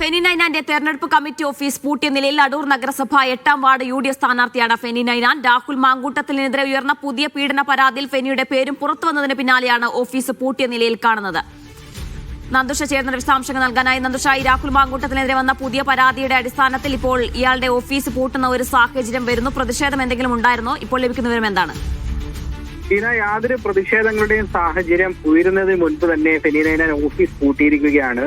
ഫെനി നൈനാന്റെ തെരഞ്ഞെടുപ്പ് committee office പൂട്ടിയ നിലയിൽ അടൂർ നഗരസഭ എട്ടാം വാർഡ് യു ഡി എഫ് സ്ഥാനാർത്ഥിയാണ് ഫെനി നൈനാൻ രാഹുൽ മാങ്കൂട്ടത്തിനെതിരെ ഉയർന്ന പുതിയ പീഡന പരാതിയിൽ ഫെനിയുടെ പേരും പുറത്തു വന്നതിന് പിന്നാലെയാണ് ഓഫീസ് പൂട്ടിയ നിലയിൽ കാണുന്നത്. നന്ദുഷ ചേർന്ന വിശദാംശങ്ങൾ നൽകാനായി നന്ദുഷ ഈ രാഹുൽ മാങ്കൂട്ടത്തിനെതിരെ വന്ന പുതിയ പരാതിയുടെ അടിസ്ഥാനത്തിൽ ഇപ്പോൾ ഇയാളുടെ ഓഫീസ് പൂട്ടുന്ന ഒരു സാഹചര്യം വരുന്നു. പ്രതിഷേധം എന്തെങ്കിലും ഉണ്ടായിരുന്നോ? ഇപ്പോൾ ലഭിക്കുന്ന വിവരം എന്താണ്? ഫെനീന യാതൊരു പ്രതിഷേധങ്ങളുടെയും സാഹചര്യം ഉയരുന്നതിന് മുൻപ് തന്നെ ഫെനീന ഓഫീസ് പൂട്ടിയിരിക്കുകയാണ്.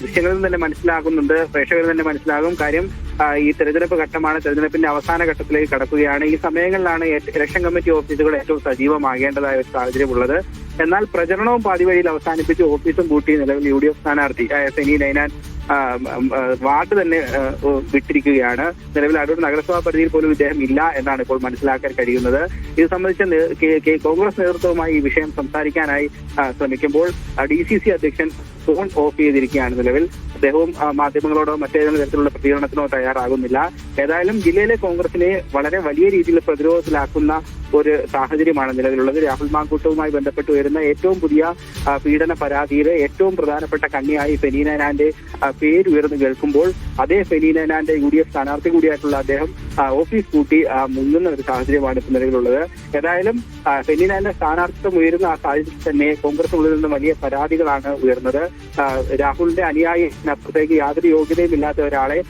ദൃശ്യങ്ങളിൽ തന്നെ മനസ്സിലാകുന്നുണ്ട്. പ്രേക്ഷകരിൽ തന്നെ മനസ്സിലാകും. കാര്യം ഈ തെരഞ്ഞെടുപ്പ് ഘട്ടമാണ്. തെരഞ്ഞെടുപ്പിന്റെ അവസാന ഘട്ടത്തിലേക്ക് കടക്കുകയാണ്. ഈ സമയങ്ങളിലാണ് ഇലക്ഷൻ കമ്മിറ്റി ഓഫീസുകൾ ഏറ്റവും സജീവമാകേണ്ടതായ ഒരു സാഹചര്യമുള്ളത്. എന്നാൽ പ്രചരണവും പാതിവഴിയിൽ അവസാനിപ്പിച്ച് ഓഫീസും പൂട്ടി നിലവിൽ യു ഡി എഫ് സ്ഥാനാർത്ഥി സെനി നൈനാൻ വാർഡ് തന്നെ വിട്ടിരിക്കുകയാണ്. നിലവിൽ അടൂർ നഗരസഭാ പരിധിയിൽ പോലും ഇദ്ദേഹം ഇല്ല എന്നാണ് ഇപ്പോൾ മനസ്സിലാക്കാൻ കഴിയുന്നത്. ഇത് സംബന്ധിച്ച് കോൺഗ്രസ് നേതൃത്വവുമായി ഈ വിഷയം സംസാരിക്കാനായി ശ്രമിക്കുമ്പോൾ ഡി സി സി അധ്യക്ഷൻ ഫോൺ ഓഫ് ചെയ്തിരിക്കുകയാണ് നിലവിൽ. അദ്ദേഹവും മാധ്യമങ്ങളോടോ മറ്റേതെങ്കിലും തരത്തിലുള്ള പ്രതികരണത്തിനോ തയ്യാറാകുന്നില്ല. ഏതായാലും ജില്ലയിലെ കോൺഗ്രസിനെ വളരെ വലിയ രീതിയിൽ പ്രതിരോധത്തിലാക്കുന്ന ഒരു സാഹചര്യമാണ് നിലവിലുള്ളത്. രാഹുൽ മാങ്കൂട്ടവുമായി ബന്ധപ്പെട്ട് വരുന്ന ഏറ്റവും പുതിയ പീഡന പരാതിയിലെ ഏറ്റവും പ്രധാനപ്പെട്ട കണ്ണിയായി ഫെനീനാനാന്റെ പേര് ഉയർന്നു കേൾക്കുമ്പോൾ അതേ ഫെനീനാനാന്റെ യു ഡി എഫ് സ്ഥാനാർത്ഥി കൂടിയായിട്ടുള്ള അദ്ദേഹം ഓഫീസ് കൂട്ടി മുങ്ങുന്ന ഒരു സാഹചര്യമാണ് ഇപ്പോൾ നിലവിലുള്ളത്. ഏതായാലും ആ, ഫെനീനാന്റെ സ്ഥാനാർത്ഥിത്വം ഉയരുന്ന ആ സാഹചര്യത്തിൽ തന്നെ കോൺഗ്രസിനുള്ളിൽ നിന്ന് വലിയ പരാതികളാണ് ഉയർന്നത്. രാഹുലിന്റെ അനുയായിനപ്പുറത്തേക്ക് യാതൊരു യോഗ്യതയും ഇല്ലാത്ത ഒരാളെ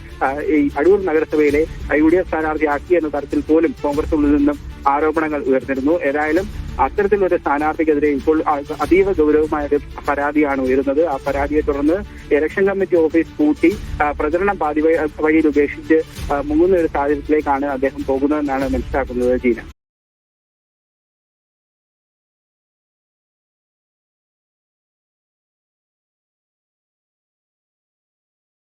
ഈ അടൂർ നഗരസഭയിലെ യു ഡി എഫ് സ്ഥാനാർത്ഥിയാക്കി എന്ന തരത്തിൽ പോലും കോൺഗ്രസ് ഉള്ളിൽ നിന്നും ആരോപണങ്ങൾ ഉയർന്നിരുന്നു. ഏതായാലും അത്തരത്തിലൊരു സ്ഥാനാർത്ഥിക്കെതിരെ ഇപ്പോൾ അതീവ ഗൗരവമായ ഒരു പരാതിയാണ് ഉയരുന്നത്. ആ പരാതിയെ തുടർന്ന് ഇലക്ഷൻ കമ്മിറ്റി ഓഫീസ് കൂട്ടി പ്രചരണം പാതി വഴി- വഴിയിൽ ഉപേക്ഷിച്ച് മുങ്ങുന്ന ഒരു സാഹചര്യത്തിലേക്കാണ് അദ്ദേഹം പോകുന്നതെന്നാണ് മനസ്സിലാക്കുന്നത് ജീന.